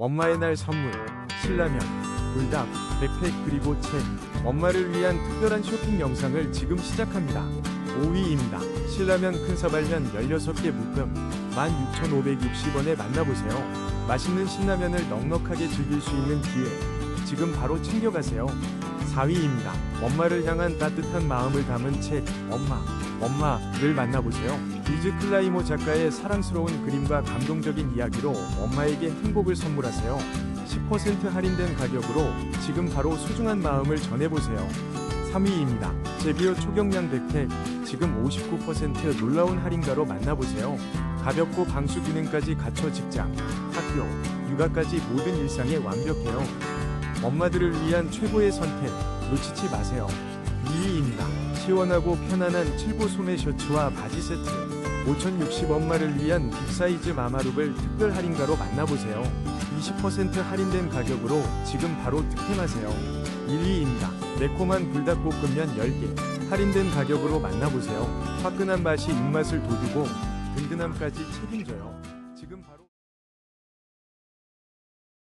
엄마의 날 선물, 신라면, 불닭, 백팩 그리고 책. 엄마를 위한 특별한 쇼핑 영상을 지금 시작합니다. 5위입니다. 신라면 큰 사발면 16개 묶음 16,560원에 만나보세요. 맛있는 신라면을 넉넉하게 즐길 수 있는 기회. 지금 바로 챙겨가세요. 4위입니다. 엄마를 향한 따뜻한 마음을 담은 책 엄마, 엄마를 만나보세요. 리즈 클라이모 작가의 사랑스러운 그림과 감동적인 이야기로 엄마에게 행복을 선물하세요. 10% 할인된 가격으로 지금 바로 소중한 마음을 전해보세요. 3위입니다. 제비오 초경량 백팩 지금 59% 놀라운 할인가로 만나보세요. 가볍고 방수 기능까지 갖춰 직장, 학교, 육아까지 모든 일상에 완벽해요. 엄마들을 위한 최고의 선택 놓치지 마세요. 2위입니다. 시원하고 편안한 칠보 소매 셔츠와 바지 세트 5,060 엄마를 위한 빅사이즈 마마룩을 특별 할인가로 만나보세요. 20% 할인된 가격으로 지금 바로 득템하세요. 1위입니다. 매콤한 불닭볶음면 10개 할인된 가격으로 만나보세요. 화끈한 맛이 입맛을 돋우고 든든함까지 책임져요. 지금 바로